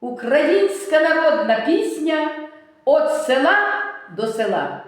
Українська народна пісня От села до села.